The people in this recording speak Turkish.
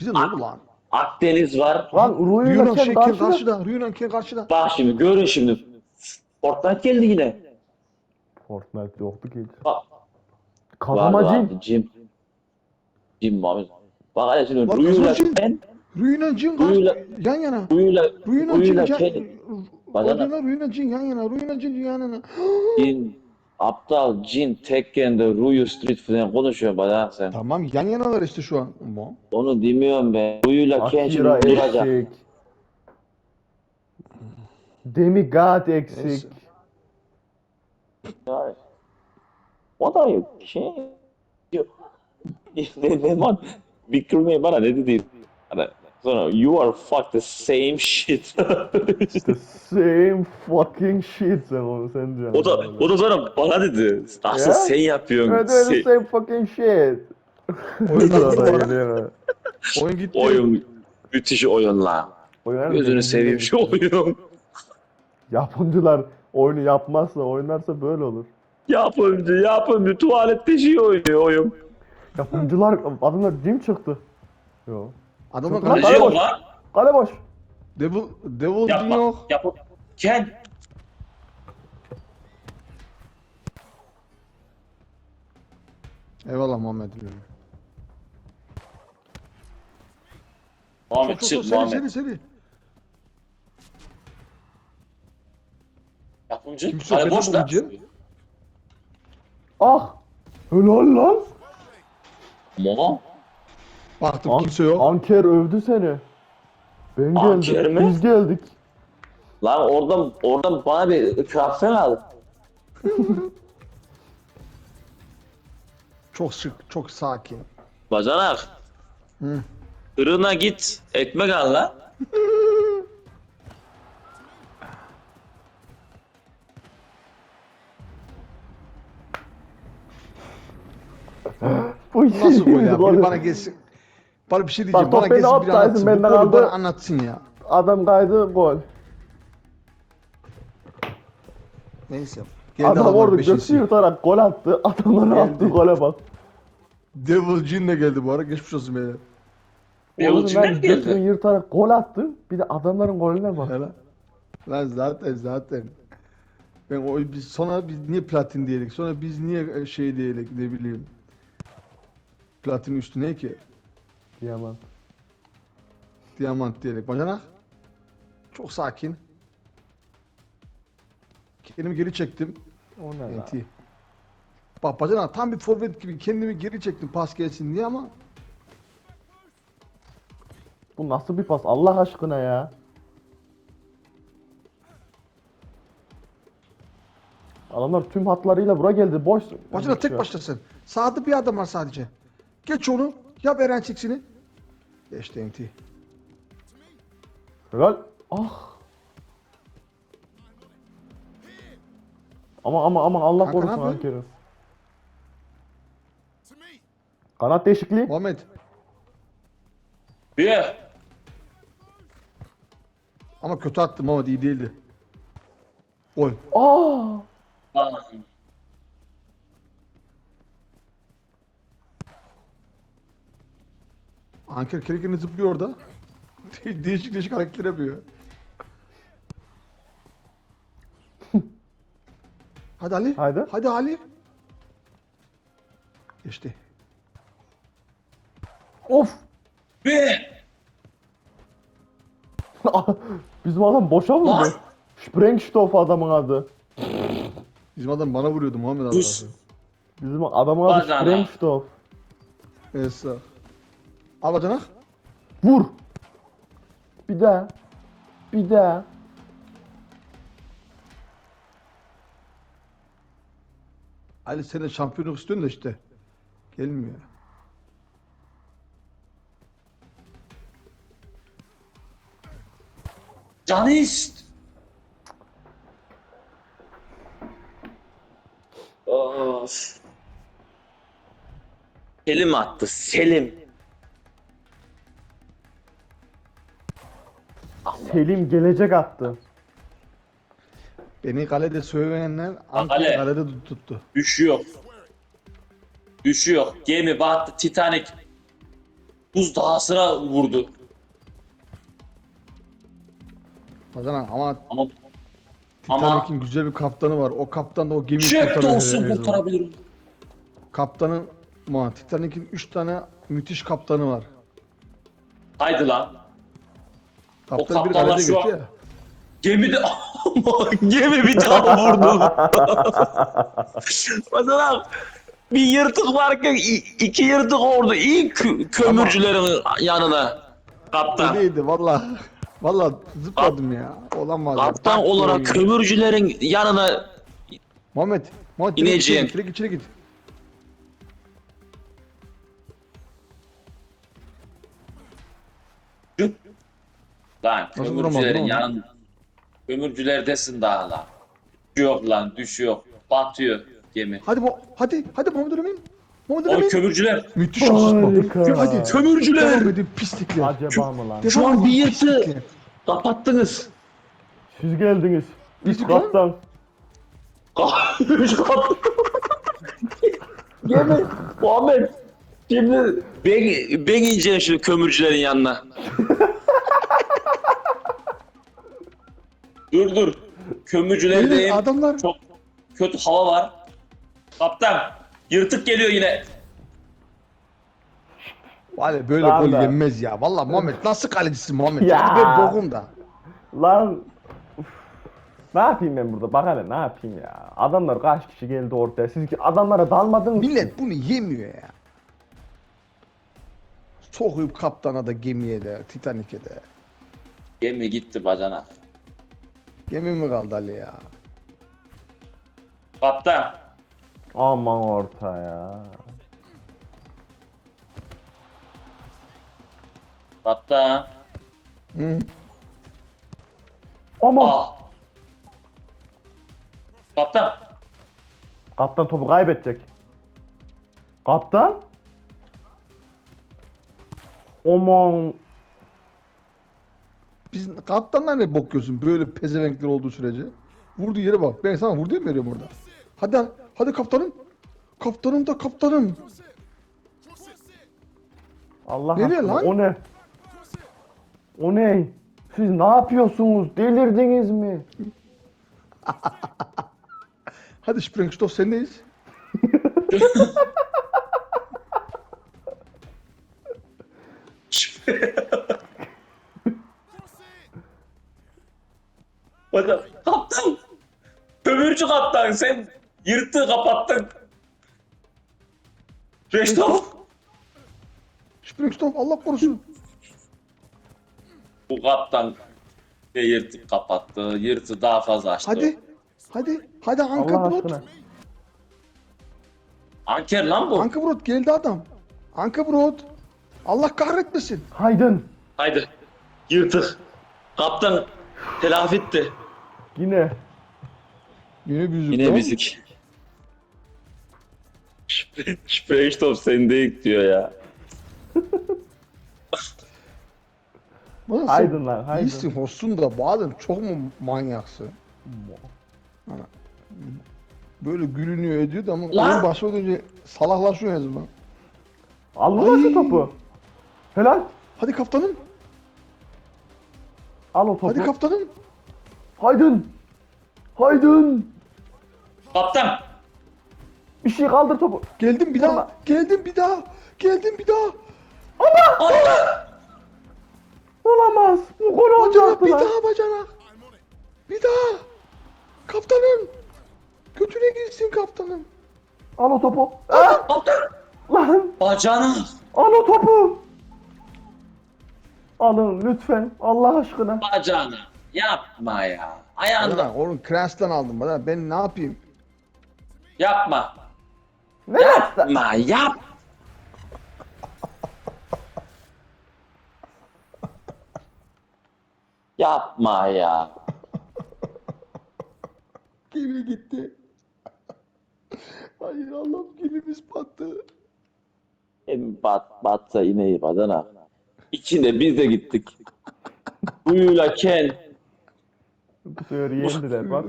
Bize ne oldu lan? Akdeniz var. Lan Yunan Ken şey karşıda. karşıda. Yunan Ken karşıda. Bak şimdi görün şimdi. Fortnite geldi yine. Fortnite yoktu ki hiç. Bak. Var, Kazama var, Jin. Jim. Jim Muhammed. Bak hele şimdi Bak, Ruyu'yla Jim. Ken. Yunan Cin Ruyu'yla karşı yan yana. Ruyu'la Ruyuna Cin Ruyu'la yan Ken. Cin yan yana. Ruyuna Cin yan yana. Jin. Aptal Jin Tekken'de Ruyu Street falan konuşuyor bana sen. Tamam yan yanalar işte şu an. Ama Onu demiyorum ben. Ruyu'la Ken şimdi Akira duracak. eksik. Demigod eksik. Neyse. Yani. O da yok. Şey ne ne man Big Bey bana ne dedi? Hani sonra you are fuck the same shit. The same fucking shit sen onu sen diyorsun. o da o da sonra bana dedi. Asıl Ya? sen yapıyorsun. Evet öyle Sen- same fucking shit. Oyun arada. geliyor. Oyun gitti. oyun müthiş oyun lan. Oynar Gözünü mısın? seveyim şu oyun. Yapımcılar oyunu yapmazsa oynarsa böyle olur. Yapımcı yapımcı tuvalette şey oynuyor oyun. Yapımcılar adamlar cim çıktı. Yo. Adamın Lan Ne kale karşı boş. lan? Kale boş. Devil, Devil Yapma. yok. Yapma. Ken. Eyvallah Muhammed diyorum. Muhammed Çok çok çık seri Muhammed. seri seri. Yapımcı. Kimse Kale yok, boş lan. yapımcı. Ah. Helal lan. Mo. Baktım An- kimse yok. Anker övdü seni. Ben Anker geldim. mi? Biz geldik. Lan oradan oradan bana bir krapsen al. Çok şık, çok sakin. Bacanak. Hı. Fırına git. Ekmek al lan. Bu işi Nasıl gol ya? Biri bana gelsin. Bana bir şey diyeceğim. Bak, bana gelsin biri anlatsın. Bu golü aldı. bana anlatsın ya. Adam kaydı gol. Neyse. Geldi Adam orada göğsü yırtarak gol attı. Adamların Geldi. attığı gole bak. Devil Cin de geldi bu ara. Geçmiş olsun beyler. Devil ben mi geldi? göğsünü yırtarak gol attım. Bir de adamların golüne bak. Hele. Lan zaten zaten. Ben o biz sonra biz niye platin diyelim? Sonra biz niye şey diyelim ne bileyim. Platin üstü ne ki? Yaman. Diamant diyelim. Bacanak. Çok sakin. Kendimi geri çektim. O ne lan? Bak bacanak tam bir forvet gibi kendimi geri çektim pas gelsin diye ama Bu nasıl bir pas Allah aşkına ya. Adamlar tüm hatlarıyla bura geldi. Boş. bacanak tek başlasın. Sağda bir adam var sadece. Geç onu. Yap Eren çiksini. Geçti enti. Helal. Ah. Ama ama ama Allah Kanka, korusun ne yapıyorsun? Anker'i. Kanat değişikliği. Muhammed. Bir. Ama kötü attım ama iyi değildi. Gol. Aa! Lan. Anker kerekeni zıplıyor orada. De- değişik değişik hareketler yapıyor. Hadi Ali. Haydi. Hadi Ali. Geçti. Of! Bir. Bizim adam boşa vurdu. Lan! Sprengstoff adamın adı. Bizim adam bana vuruyordu Muhammed abi. Sus. Bizim adamın adı Bak lan. Sprengstoff. Neyse. Al. Vur! Bir daha. Bir daha. Ali sen de şampiyonluk istiyorsun da işte. Gelmiyor. Canist. Of. Selim attı. Selim. Selim gelecek attı. Beni kalede söyleyenler Anker Ale. kalede tut- tuttu. Düşüyor. Düşüyor. Gemi battı. Titanic. buzdağısına vurdu. Bacanak ama Ama ama Titanic'in güzel bir kaptanı var. O kaptan da o gemiyi jet de kurtarır olsun her zaman. kurtarabilirim. Kaptanın ma Titanic'in 3 tane müthiş kaptanı var. Haydi lan. Kaptan bir kaptanlar şu an- ya. Gemi de gemi bir daha vurdu. Mesela bir yırtık varken iki yırtık orada ilk kö- kömürcülerin yanına. Kaptan. Öyleydi valla. Valla zıpladım ya. Olamaz. Kaptan olarak kömürcülerin yanına Muhammed. Muhammed İneceğim. içeri git. İçeri git. Lan kömürcülerin yanında. Kömürcülerdesin daha lan. Düşüyor lan düşüyor. Batıyor gemi. Hadi bu hadi hadi Muhammed Emin. Muhammed O Emin. kömürcüler. Müthiş Harika. Hadi Kömürcüler. devam edin pislikler. Acaba mı lan? Şu an bir yırtı kapattınız. Siz geldiniz. Biz kaptan. Gemi. Muhammed. Şimdi ben, ben ineceğim şimdi kömürcülerin yanına. Dur dur. Kömürcülerdeyim. adamlar Çok kötü hava var. Kaptan. Yırtık geliyor yine. Valla böyle Lan gol be. yenmez ya. Valla Muhammed nasıl kalecisin Muhammed? Ya. Ya. Ben bokum da. Lan Uf. ne yapayım ben burada? Bak hele ne yapayım ya? Adamlar kaç kişi geldi ortaya? Siz ki adamlara dalmadınız. ki. Millet bunu yemiyor ya. Sokuyup kaptana da gemiye de Titanik'e de. Gemi gitti bacana. Gemi mi kaldı Ali ya? Kaptan. Aman ortaya. Kaptan. Hı? Aman. Ah. Kaptan. Kaptan topu kaybedecek. Kaptan? Aman. Biz kaptanlar ne bakıyorsun böyle pezevenkler olduğu sürece? Vurduğu yere bak. Ben sana vurdu mu veriyorum orada? Hadi hadi kaptanım. Kaptanım da kaptanım. Allah Nereye aşkına, lan? O ne? O ne? Siz ne yapıyorsunuz? Delirdiniz mi? Hadi Sprengstoff sendeyiz. Hocam kaptan. Kömürcü kaptan sen yırtığı kapattın. Reştop. Sprengstoff Allah korusun. Bu kaptan de yırtık kapattı. Yırtı daha fazla açtı. Hadi. Hadi. Hadi Anka Brot. Anker lan bu. Anka Brot geldi adam. Anka Brot. Allah kahretmesin. Haydın. Haydi. Yırtık. Kaptan telafi etti. Yine. Yine bir Yine müzik. Sprengstoff sendeyik diyor ya. Bana sen Haydın lan haydın. iyisin hoşsun da bazen çok mu manyaksın? Ana, Böyle gülünüyor ediyor da ama Lan! oyun başlamadan önce salaklaşıyor her zaman. Al lan şu Ay. topu. Helal. Hadi kaptanım. Al o topu. Hadi kaptanım. Haydın. Haydın. Kaptan. Bir şey kaldır topu. Geldim bir daha. Geldim bir daha. Geldim bir daha. Olamaz. Bu gol olacaktı bir daha bacanak. Bir daha. Kaptanım. Götüne girsin kaptanım. Al o topu. Ah, Kaptan. lan. Bacana. Al o topu. Alın lütfen. Allah aşkına. Bacana. Yapma ya. Ayağında. Bacanak oğlum Kras'tan aldım bacanak. Ben ne yapayım? Yapma. Ne yaptın? Yapma. Yap. Yapma ya. Gemi gitti. Hayır Allah'ım gemimiz battı. Hem bat, batsa ineği badana. İçinde biz de gittik. Uyuyla Ken. Bu sefer yendiler bak.